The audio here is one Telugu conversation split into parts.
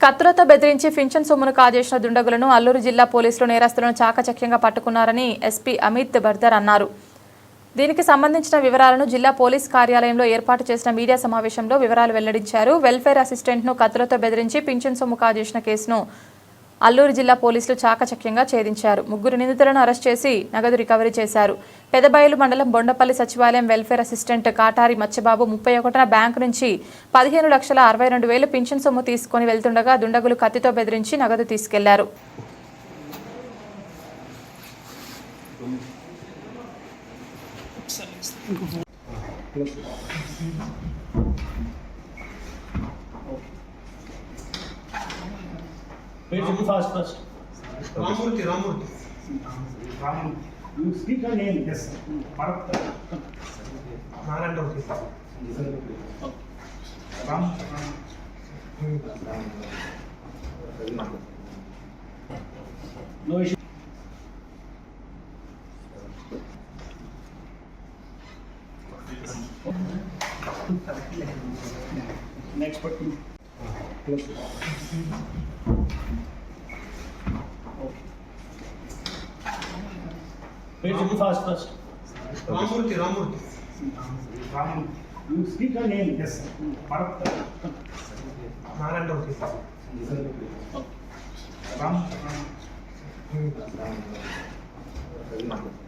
కత్తులతో బెదిరించి పింఛన్ సొమ్మును కాజేసిన దుండగులను అల్లూరు జిల్లా పోలీసులు నేరస్తులను చాకచక్యంగా పట్టుకున్నారని ఎస్పీ అమిత్ బర్దర్ అన్నారు. దీనికి సంబంధించిన వివరాలను జిల్లా పోలీస్ కార్యాలయంలో ఏర్పాటు చేసిన మీడియా సమావేశంలో వివరాలు వెల్లడించారు. వెల్ఫేర్ అసిస్టెంట్ను కత్తులతో బెదిరించి పింఛన్ సొమ్ము కాజేసిన కేసును అల్లూరు జిల్లా పోలీసులు చాకచక్యంగా ఛేదించారు. ముగ్గురు నిందితులను అరెస్ట్ చేసి నగదు రికవరీ చేశారు. పెదబయలు మండలం బొండపల్లి సచివాలయం వెల్ఫేర్ అసిస్టెంట్ కాటారి మత్స్యబాబు ముప్పై ఒకటిన బ్యాంకు నుంచి పదిహేను లక్షల అరవై రెండు వేలు పింఛన్ సొమ్ము తీసుకొని వెళ్తుండగా దుండగులు కత్తితో బెదిరించి నగదు తీసుకెళ్ళారు. Wait, fast, fast. Ramurti, Ramurti. Ramurti. You speak her name. Yes. Bharat. Narendra. Ram. No issue. Next person. Wait, fast, fast. Ramurti, Ramurti. Ramurti. You speak her name. Yes. Bharat. Narendra. Ram. Ram.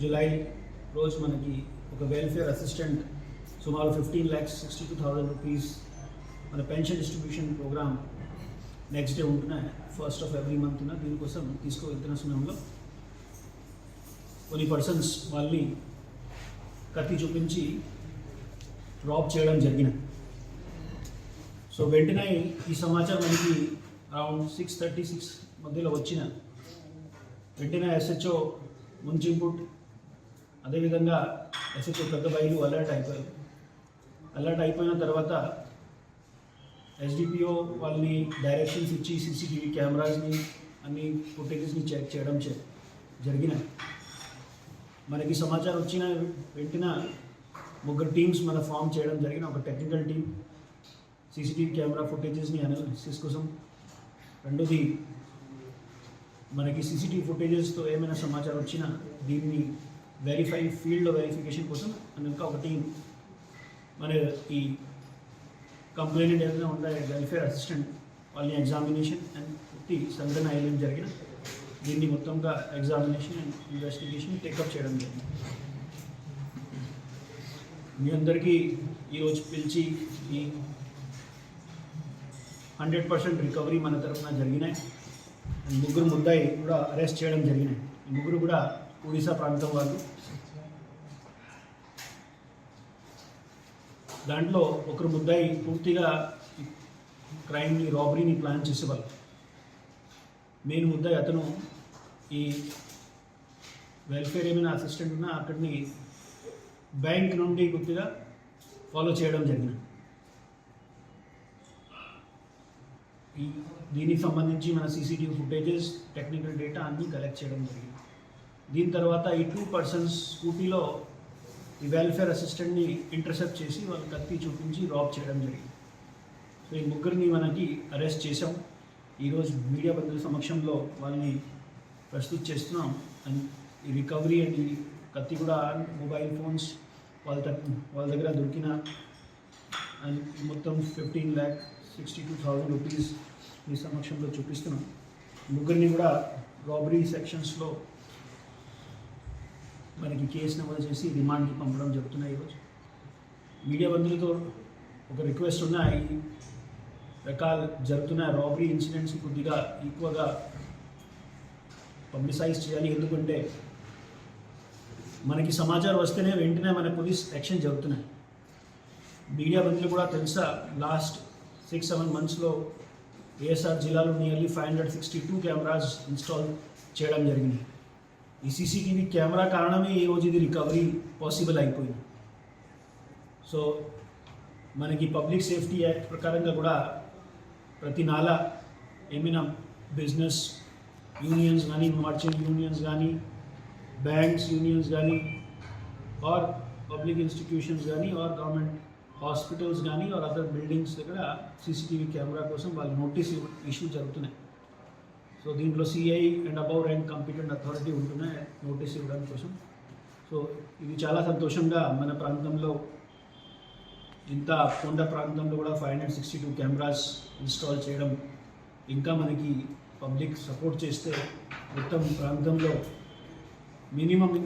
July రోజు మనకి ఒక వెల్ఫేర్ అసిస్టెంట్ సుమారు fifteen lakhs sixty two thousand rupees మన pension distribution program next day ఉంటున్నాయి ఫస్ట్ ఆఫ్ ఎవ్రీ మంత్ దీనికోసం తీసుకువెళ్తున్న సమయంలో కొన్ని పర్సన్స్ వాళ్ళని కత్తి చూపించి డ్రాప్ చేయడం జరిగినది సో వెంటనే ఈ సమాచారం మనకి అరౌండ్ సిక్స్ థర్టీ సిక్స్ మధ్యలో వచ్చిన. వెంటనే ఎస్హెచ్ఓ ముంచింపుట్ అదేవిధంగా ఎస్ఎస్ఓ పెద్ద బయలు అలర్ట్ అయిపోయారు అలర్ట్ అయిపోయిన తర్వాత ఎస్డిపిఓ వాళ్ళని డైరెక్షన్స్ ఇచ్చి సీసీటీవీ కెమెరాస్ని అన్ని ఫుటేజెస్ని చెక్ చేయడం చే జరిగినాయి మనకి సమాచారం వచ్చిన వెంటనే ముగ్గురు టీమ్స్ మన ఫామ్ చేయడం జరిగిన. ఒక టెక్నికల్ టీం సీసీటీవీ కెమెరా ఫుటేజెస్ని అనాలిసిస్ కోసం. రెండోది మనకి సీసీటీవీ ఫుటేజెస్తో ఏమైనా సమాచారం వచ్చినా దీన్ని వెరిఫై ఫీల్డ్ వెరిఫికేషన్ కోసం ఇంకా ఒక టీం మన ఈ కంప్లైంట్ ఏదైనా ఉందా వెల్ఫేర్ అసిస్టెంట్ వాళ్ళని ఎగ్జామినేషన్ అండ్ పూర్తి సంఘటన అయ్యడం జరిగిన దీన్ని మొత్తంగా ఎగ్జామినేషన్ అండ్ ఇన్వెస్టిగేషన్ టేకప్ చేయడం జరిగింది. మీ అందరికీ ఈరోజు పిలిచి ఈ హండ్రెడ్ పర్సెంట్ రికవరీ మన తరఫున జరిగినాయి. అండ్ ముగ్గురు ముద్దాయి కూడా అరెస్ట్ చేయడం జరిగినాయి. ముగ్గురు కూడా ఒడిశా ప్రాంతం వాళ్ళు దాంట్లో ఒకరు ముద్దాయి పూర్తిగా క్రైమ్ని రాబరీని ప్లాన్ చేసేవాళ్ళు. మెయిన్ ముద్దాయి అతను ఈ వెల్ఫేర్ ఏమైనా అసిస్టెంట్ ఉన్నా అక్కడిని బ్యాంక్ నుండి గుర్తుగా ఫాలో చేయడం జరిగింది. ఈ దీనికి సంబంధించి మన సీసీటీవీ ఫుటేజెస్ టెక్నికల్ డేటా అన్నీ కలెక్ట్ చేయడం జరిగింది. దీని తర్వాత ఈ టూ పర్సన్స్ స్కూటీలో ఈ వెల్ఫేర్ అసిస్టెంట్ని ఇంటర్సెప్ట్ చేసి వాళ్ళు కత్తి చూపించి రాబ్ చేయడం జరిగింది. సో ఈ ముగ్గురిని మనకి అరెస్ట్ చేసాం ఈరోజు మీడియా బంధువుల సమక్షంలో వాళ్ళని ప్రస్తుత చేస్తున్నాం. అండ్ ఈ రికవరీ అండ్ ఈ కత్తి కూడా మొబైల్ ఫోన్స్ వాళ్ళ వాళ్ళ దగ్గర దొరికిన అండ్ మొత్తం fifteen lakh sixty two thousand rupees మీ సమక్షంలో చూపిస్తున్నాం. ముగ్గురిని కూడా రాబరీ సెక్షన్స్లో మనకి కేసు నమోదు చేసి రిమాండ్కి పంపడం జరుగుతున్నాయి ఈరోజు మీడియా బంధువులతో ఒక రిక్వెస్ట్ ఉన్న ఈ రకాలు జరుగుతున్న రాబరీ ఇన్సిడెంట్స్ కొద్దిగా ఎక్కువగా పబ్లిసైజ్ చేయాలి. ఎందుకంటే మనకి సమాచారం వస్తేనే వెంటనే మన పోలీస్ యాక్షన్ జరుగుతున్నాయి. మీడియా బంధువులు కూడా తెలుసా లాస్ట్ సిక్స్ సెవెన్ మంత్స్లో ఏఎస్ఆర్ జిల్లాలో nearly five hundred sixty two cameras install చేయడం జరిగింది. ఈ సీసీటీవీ కెమెరా కారణమే ఈ రోజు ఇది రికవరీ పాసిబుల్ అయిపోయింది సో మనకి పబ్లిక్ సేఫ్టీ యాక్ట్ ప్రకారంగా కూడా ప్రతి నెల ఏమైనా బిజినెస్ యూనియన్స్ కానీ మర్చెంట్ యూనియన్స్ కానీ బ్యాంక్స్ యూనియన్స్ కానీ ఆర్ పబ్లిక్ ఇన్స్టిట్యూషన్స్ కానీ ఆర్ గవర్నమెంట్ హాస్పిటల్స్ కానీ ఆర్ అదర్ బిల్డింగ్స్ దగ్గర సీసీటీవీ కెమెరా కోసం వాళ్ళు నోటీస్ ఇష్యూ జరుగుతున్నాయి సో దీంట్లో C I and above rank competent authority ఉంటున్నాయి నోటీస్ ఇవ్వడం కోసం. సో ఇది చాలా సంతోషంగా మన ప్రాంతంలో ఇంత కొండ ప్రాంతంలో కూడా five hundred sixty two cameras install చేయడం ఇంకా మనకి పబ్లిక్ సపోర్ట్ చేస్తే మొత్తం ప్రాంతంలో మినిమం